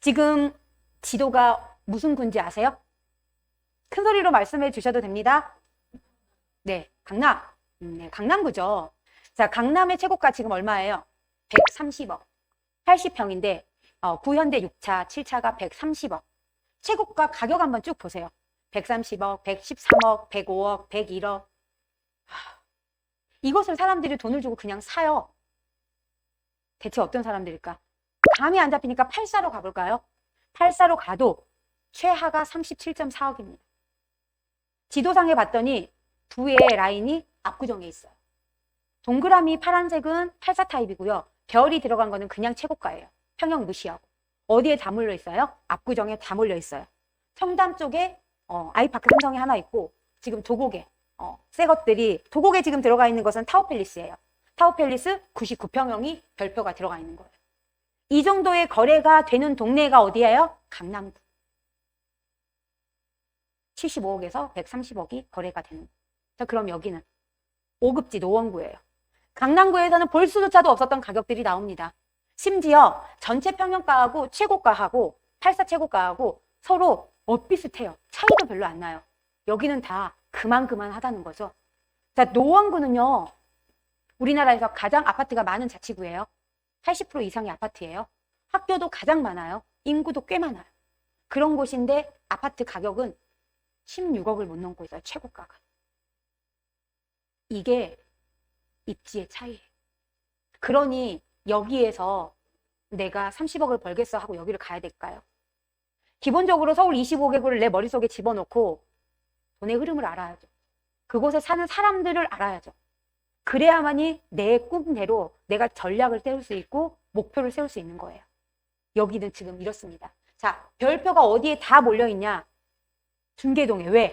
지금 지도가 무슨 군지 아세요? 큰 소리로 말씀해 주셔도 됩니다. 네, 강남. 음, 네, 강남구죠. 자, 강남의 최고가 지금 얼마예요? 130억. 80평인데, 어, 구현대 6차, 7차가 130억. 최고가 가격 한번 쭉 보세요. 130억, 113억, 105억, 101억. 하, 이것을 사람들이 돈을 주고 그냥 사요. 대체 어떤 사람들일까? 감이 안 잡히니까 84로 가볼까요? 84로 가도 최하가 37.4억입니다. 지도상에 봤더니 부의 라인이 압구정에 있어요. 동그라미 파란색은 84 타입이고요. 별이 들어간 거는 그냥 최고가예요. 평형 무시하고. 어디에 자물려 있어요? 압구정에 자물려 있어요. 청담 쪽에 어, 아이파크 삼성이 하나 있고 지금 도곡에 어, 새 것들이 도곡에 지금 들어가 있는 것은 타워팰리스예요. 타워팰리스 99평형이 별표가 들어가 있는 거예요. 이 정도의 거래가 되는 동네가 어디예요? 강남구. 75억에서 130억이 거래가 되는. 자, 그럼 여기는 5급지 노원구예요. 강남구에서는 볼 수조차도 없었던 가격들이 나옵니다. 심지어 전체 평형가하고 최고가하고 84 최고가하고 서로 엇비슷해요. 차이도 별로 안 나요. 여기는 다 그만 그만 하다는 거죠. 자, 노원구는요. 우리나라에서 가장 아파트가 많은 자치구예요. 80% 이상의 아파트예요. 학교도 가장 많아요. 인구도 꽤 많아요. 그런 곳인데 아파트 가격은 16억을 못 넘고 있어요. 최고가가. 이게 입지의 차이예요. 그러니 여기에서 내가 30억을 벌겠어 하고 여기를 가야 될까요? 기본적으로 서울 25개구를 내 머릿속에 집어넣고 돈의 흐름을 알아야죠. 그곳에 사는 사람들을 알아야죠. 그래야만이 내 꿈대로 내가 전략을 세울 수 있고 목표를 세울 수 있는 거예요. 여기는 지금 이렇습니다. 자, 별표가 어디에 다 몰려있냐? 중계동에. 왜?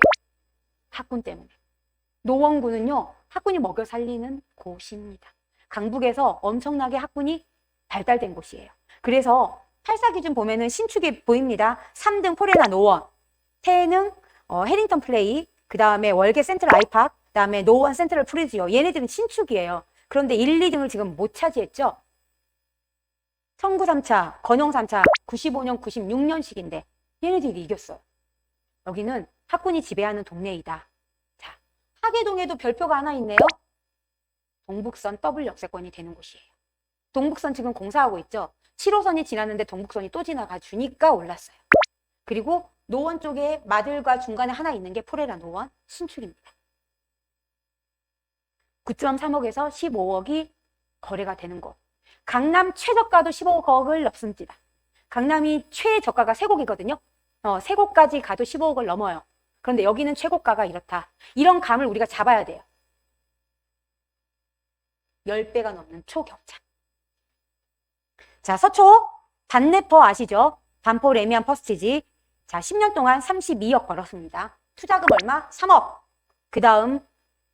학군 때문에. 노원구는요, 학군이 먹여 살리는 곳입니다. 강북에서 엄청나게 학군이 발달된 곳이에요. 그래서 84 기준 보면은 신축이 보입니다. 3등 포레나 노원, 태능, 어, 해링턴 플레이, 그 다음에 월계 센트럴 아이팍, 그 다음에 노원 센트럴 프리지오. 얘네들은 신축이에요. 그런데 1, 2등을 지금 못 차지했죠? 청구 3차, 건영 3차, 95년, 96년식인데 얘네들이 이겼어요. 여기는 학군이 지배하는 동네이다. 자, 하계동에도 별표가 하나 있네요. 동북선 더블 역세권이 되는 곳이에요. 동북선 지금 공사하고 있죠. 7호선이 지났는데 동북선이 또 지나가 주니까 올랐어요. 그리고 노원 쪽에 마들과 중간에 하나 있는 게 포레라 노원 신축입니다. 9.3억에서 15억이 거래가 되는 곳. 강남 최저가도 15억을 넘습니다. 강남이 최저가가 세곡이거든요. 어, 세곡까지 가도 15억을 넘어요. 그런데 여기는 최고가가 이렇다. 이런 감을 우리가 잡아야 돼요. 10배가 넘는 초격차. 자, 서초 반네퍼 아시죠? 반포 레미안 퍼스티지. 자, 10년 동안 32억 벌었습니다. 투자금 얼마? 3억. 그 다음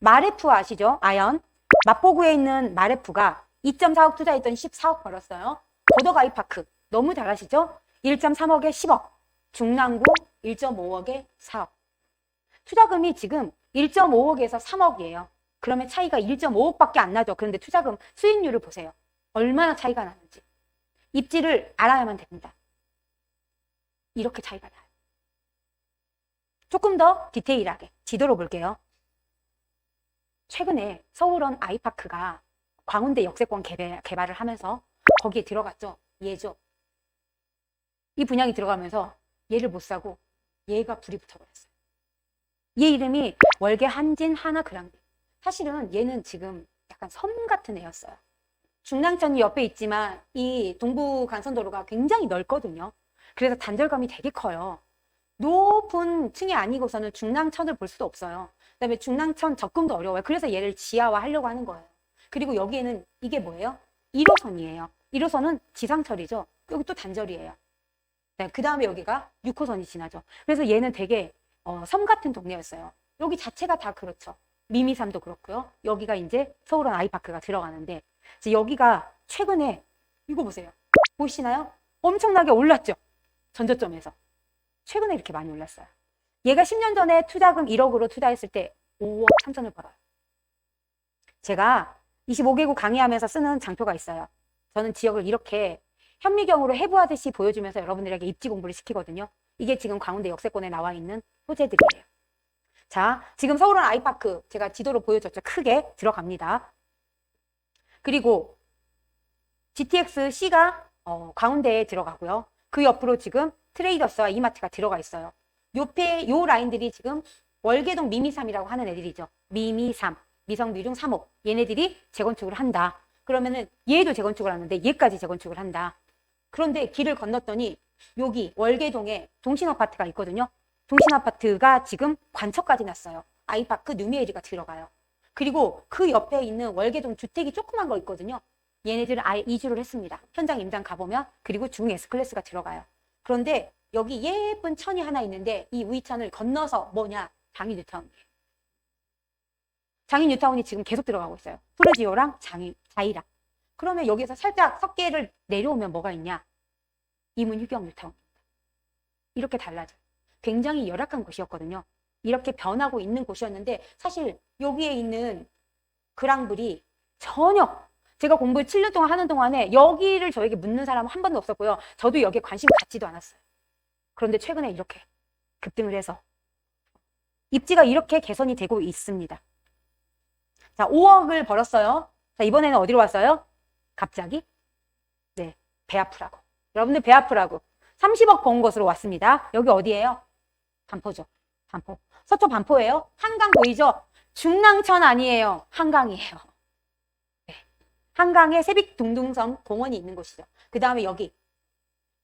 마레프 아시죠? 아연. 마포구에 있는 마레프가 2.4억 투자했더니 14억 벌었어요. 고덕아이파크 너무 잘 아시죠? 1.3억에 10억. 중랑구 1.5억에 4억. 투자금이 지금 1.5억에서 3억이에요. 그러면 차이가 1.5억밖에 안 나죠. 그런데 투자금 수익률을 보세요. 얼마나 차이가 나는지. 입지를 알아야만 됩니다. 이렇게 차이가 나요. 조금 더 디테일하게 지도로 볼게요. 최근에 서울원 아이파크가 광운대 역세권 개발, 개발을 하면서 거기에 들어갔죠. 얘죠. 이 분양이 들어가면서 얘를 못 사고 얘가 불이 붙어버렸어요. 얘 이름이 월계 한진 하나 그랑비. 사실은 얘는 지금 약간 섬 같은 애였어요. 중랑천이 옆에 있지만 이 동부 간선도로가 굉장히 넓거든요. 그래서 단절감이 되게 커요. 높은 층이 아니고서는 중랑천을 볼 수도 없어요. 그다음에 중랑천 접근도 어려워요. 그래서 얘를 지하화 하려고 하는 거예요. 그리고 여기에는 이게 뭐예요? 1호선이에요. 1호선은 지상철이죠. 여기 또 단절이에요. 네, 그 다음에 여기가 6호선이 지나죠. 그래서 얘는 되게 어, 섬 같은 동네였어요. 여기 자체가 다 그렇죠. 미미삼도 그렇고요. 여기가 이제 서울원 아이파크가 들어가는데 이제 여기가 최근에 이거 보세요. 보이시나요? 엄청나게 올랐죠. 전저점에서. 최근에 이렇게 많이 올랐어요. 얘가 10년 전에 투자금 1억으로 투자했을 때 5억 3천을 벌어요. 제가 25개국 강의하면서 쓰는 장표가 있어요. 저는 지역을 이렇게 현미경으로 해부하듯이 보여주면서 여러분들에게 입지 공부를 시키거든요. 이게 지금 광운대 역세권에 나와 있는 소재들이에요. 자, 지금 서울은 아이파크 제가 지도로 보여줬죠. 크게 들어갑니다. 그리고 GTX C가 어, 광운대에 들어가고요. 그 옆으로 지금 트레이더스와 이마트가 들어가 있어요. 옆에 요 라인들이 지금 월계동 미미삼이라고 하는 애들이죠. 미미삼, 미성미중 3호. 얘네들이 재건축을 한다. 그러면은 얘도 재건축을 하는데 얘까지 재건축을 한다. 그런데 길을 건넜더니 여기 월계동에 동신아파트가 있거든요. 동신아파트가 지금 관청까지 났어요. 아이파크 뉴미에리가 들어가요. 그리고 그 옆에 있는 월계동 주택이 조그만 거 있거든요. 얘네들은 아예 이주를 했습니다. 현장 임장 가보면 그리고 중 S클래스가 들어가요. 그런데 여기 예쁜 천이 하나 있는데 이 우이천을 건너서 뭐냐? 장인 뉴타운이에요. 장인 뉴타운이 지금 계속 들어가고 있어요. 푸르지오랑 장인, 자이랑. 그러면 여기서 살짝 석계를 내려오면 뭐가 있냐? 이문 휴경 뉴타운. 이렇게 달라져요. 굉장히 열악한 곳이었거든요. 이렇게 변하고 있는 곳이었는데 사실 여기에 있는 그랑블이 전혀 제가 공부를 7년 동안 하는 동안에 여기를 저에게 묻는 사람은 한 번도 없었고요. 저도 여기에 관심 갖지도 않았어요. 그런데 최근에 이렇게 급등을 해서 입지가 이렇게 개선이 되고 있습니다. 자, 5억을 벌었어요. 자, 이번에는 어디로 왔어요? 갑자기? 네, 배 아프라고. 여러분들 배 아프라고. 30억 번 것으로 왔습니다. 여기 어디예요? 반포죠. 반포. 서초 반포예요. 한강 보이죠? 중랑천 아니에요. 한강이에요. 네. 한강에 세빛둥둥섬 공원이 있는 곳이죠. 그 다음에 여기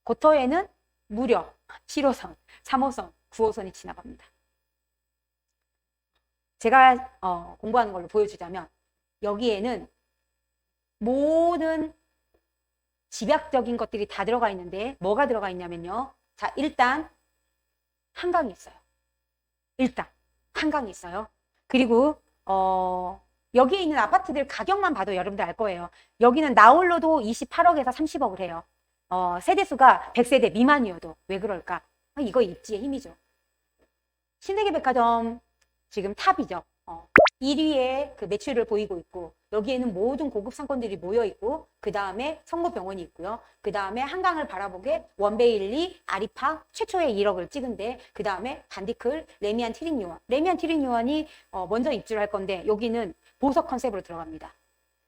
고터에는 무려 7호선, 3호선, 9호선이 지나갑니다. 제가 어, 공부하는 걸로 보여주자면 여기에는 모든 집약적인 것들이 다 들어가 있는데 뭐가 들어가 있냐면요. 자, 일단 한강이 있어요. 일단 한강이 있어요. 그리고 어, 여기에 있는 아파트들 가격만 봐도 여러분들 알 거예요. 여기는 나홀로도 28억에서 30억을 해요. 어, 세대수가 100세대 미만이어도 왜 그럴까? 아, 이거 입지의 힘이죠. 신세계 백화점 지금 탑이죠. 어, 1위에 그 매출을 보이고 있고 여기에는 모든 고급 상권들이 모여 있고 그 다음에 성모병원이 있고요. 그 다음에 한강을 바라보게 원베일리, 아리파 최초의 1억을 찍은데 그 다음에 반디클, 레미안 티링 요원. 레미안 티링 요원이 어, 먼저 입주를 할 건데 여기는 보석 컨셉으로 들어갑니다.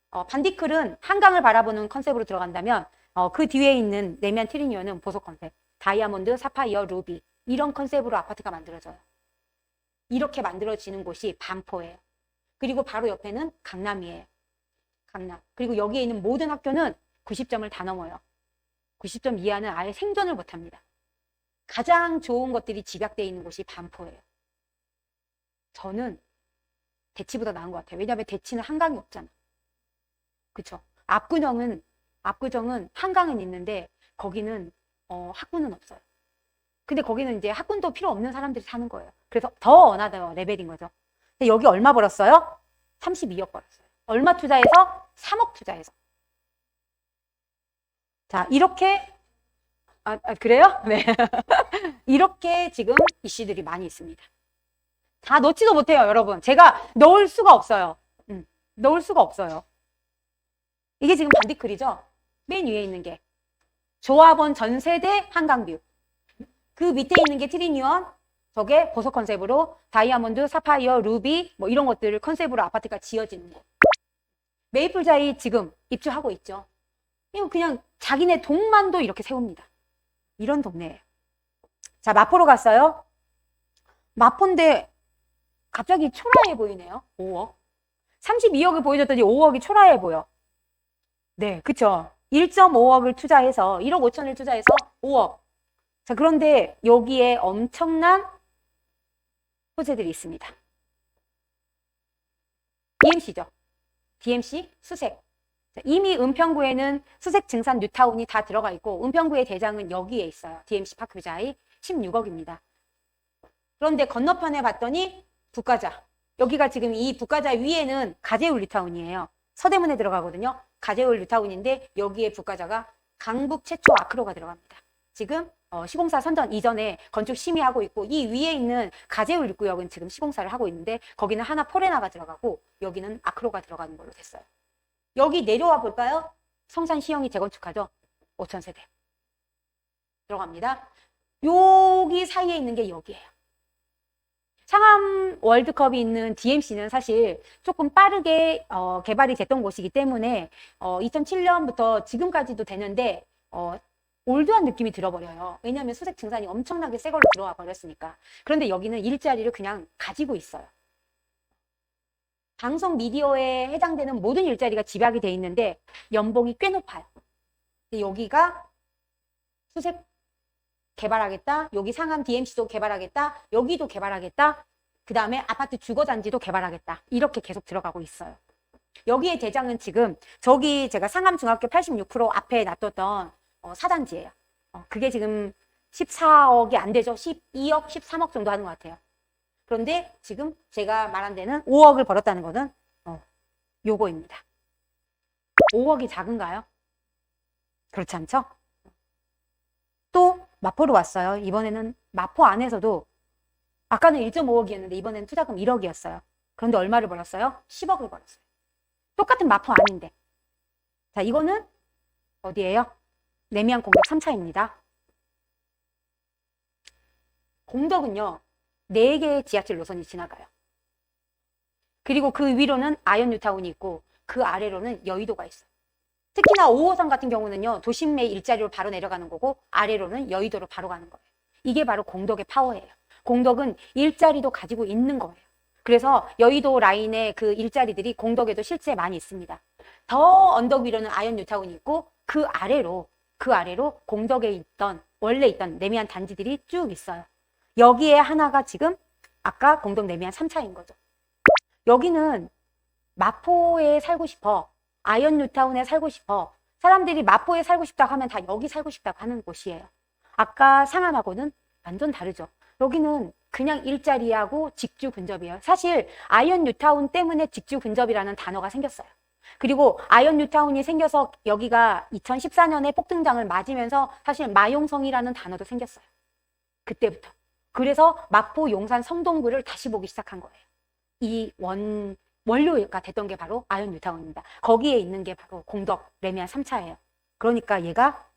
어, 반디클은 한강을 바라보는 컨셉으로 들어간다면 어, 그 뒤에 있는 레미안 티링요원은 보석 컨셉. 다이아몬드, 사파이어, 루비 이런 컨셉으로 아파트가 만들어져요. 이렇게 만들어지는 곳이 반포예요. 그리고 바로 옆에는 강남이에요. 강남. 그리고 여기에 있는 모든 학교는 90점을 다 넘어요. 90점 이하는 아예 생존을 못합니다. 가장 좋은 것들이 집약되어 있는 곳이 반포예요. 저는 대치보다 나은 것 같아요. 왜냐하면 대치는 한강이 없잖아. 그쵸? 압구정은 압구정은 한강은 있는데 거기는 어, 학군은 없어요. 근데 거기는 이제 학군도 필요 없는 사람들이 사는 거예요. 그래서 더 어나더 레벨인 거죠. 근데 여기 얼마 벌었어요? 32억 벌었어요. 얼마 투자해서? 3억 투자해서. 자, 이렇게 아, 아, 그래요? 네. 이렇게 지금 이슈들이 많이 있습니다. 다 넣지도 못해요, 여러분. 제가 넣을 수가 없어요. 음, 넣을 수가 없어요. 이게 지금 반디클이죠? 맨 위에 있는 게. 조합원 전세대 한강뷰. 그 밑에 있는 게 트리니언, 저게 보석 컨셉으로 다이아몬드, 사파이어, 루비 뭐 이런 것들을 컨셉으로 아파트가 지어지는 거. 메이플자이 지금 입주하고 있죠. 이거 그냥 자기네 동만도 이렇게 세웁니다. 이런 동네예요. 자, 마포로 갔어요. 마포인데 갑자기 초라해 보이네요. 5억. 32억을 보여줬더니 5억이 초라해 보여. 네, 그쵸. 1.5억을 투자해서 1억 5천을 투자해서 5억. 자, 그런데 여기에 엄청난 소재들이 있습니다. DMC죠. DMC 수색. 자, 이미 은평구에는 수색 증산 뉴타운이 다 들어가 있고 은평구의 대장은 여기에 있어요. DMC 파크자이 16억입니다. 그런데 건너편에 봤더니 북가자. 여기가 지금 이 북가자 위에는 가재울 뉴타운이에요. 서대문에 들어가거든요. 가재울 뉴타운인데 여기에 북가자가 강북 최초 아크로가 들어갑니다. 지금 어, 시공사 선전 이전에 건축 심의하고 있고 이 위에 있는 가재울 입구역은 지금 시공사를 하고 있는데 거기는 하나 포레나가 들어가고 여기는 아크로가 들어가는 걸로 됐어요. 여기 내려와 볼까요? 성산 시형이 재건축하죠. 5천 세대. 들어갑니다. 여기 사이에 있는 게 여기예요. 상암 월드컵이 있는 DMC는 사실 조금 빠르게 어, 개발이 됐던 곳이기 때문에 어, 2007년부터 지금까지도 되는데 어, 올드한 느낌이 들어버려요. 왜냐하면 수색 증산이 엄청나게 새 걸로 들어와 버렸으니까. 그런데 여기는 일자리를 그냥 가지고 있어요. 방송 미디어에 해당되는 모든 일자리가 집약이 돼 있는데 연봉이 꽤 높아요. 여기가 수색 개발하겠다. 여기 상암 DMC도 개발하겠다. 여기도 개발하겠다. 그 다음에 아파트 주거단지도 개발하겠다. 이렇게 계속 들어가고 있어요. 여기에 대장은 지금 저기 제가 상암 중학교 86% 앞에 놔뒀던 어, 사단지예요. 어, 그게 지금 14억이 안 되죠. 12억, 13억 정도 하는 것 같아요. 그런데 지금 제가 말한 데는 5억을 벌었다는 것은 어, 요거입니다. 5억이 작은가요? 그렇지 않죠? 또 마포로 왔어요. 이번에는 마포 안에서도 아까는 1.5억이었는데 이번에는 투자금 1억이었어요. 그런데 얼마를 벌었어요? 10억을 벌었어요. 똑같은 마포 안인데. 자, 이거는 어디예요? 내미안 공덕 3차입니다. 공덕은요, 4개의 지하철 노선이 지나가요. 그리고 그 위로는 아현 뉴타운이 있고 그 아래로는 여의도가 있어요. 특히나 5호선 같은 경우는요, 도심의 일자리로 바로 내려가는 거고 아래로는 여의도로 바로 가는 거예요. 이게 바로 공덕의 파워예요. 공덕은 일자리도 가지고 있는 거예요. 그래서 여의도 라인의 그 일자리들이 공덕에도 실제 많이 있습니다. 더 언덕 위로는 아현 뉴타운이 있고 그 아래로 그 아래로 공덕에 있던 원래 있던 내미안 단지들이 쭉 있어요. 여기에 하나가 지금 아까 공덕 내미안 3차인 거죠. 여기는 마포에 살고 싶어. 아현 뉴타운에 살고 싶어. 사람들이 마포에 살고 싶다고 하면 다 여기 살고 싶다고 하는 곳이에요. 아까 상암하고는 완전 다르죠. 여기는 그냥 일자리하고 직주 근접이에요. 사실 아이언 뉴타운 때문에 직주 근접이라는 단어가 생겼어요. 그리고 아이언 뉴타운이 생겨서 여기가 2014년에 폭등장을 맞으면서 사실 마용성이라는 단어도 생겼어요. 그때부터. 그래서 마포, 용산, 성동구를 다시 보기 시작한 거예요. 이 원, 원료가 됐던 게 바로 아이언 뉴타운입니다. 거기에 있는 게 바로 공덕, 레미안 3차예요. 그러니까 얘가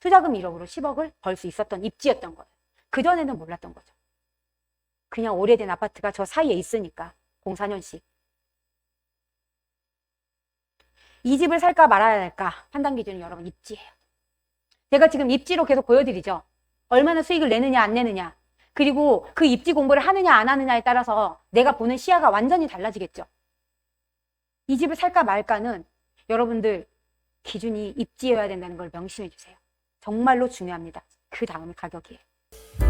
투자금 1억으로 10억을 벌 수 있었던 입지였던 거예요. 그전에는 몰랐던 거죠. 그냥 오래된 아파트가 저 사이에 있으니까 04년식. 이 집을 살까 말아야 할까 판단 기준은 여러분 입지예요. 제가 지금 입지로 계속 보여드리죠. 얼마나 수익을 내느냐 안 내느냐. 그리고 그 입지 공부를 하느냐 안 하느냐에 따라서 내가 보는 시야가 완전히 달라지겠죠. 이 집을 살까 말까는 여러분들 기준이 입지여야 된다는 걸 명심해 주세요. 정말로 중요합니다. 그 다음이 가격이에요.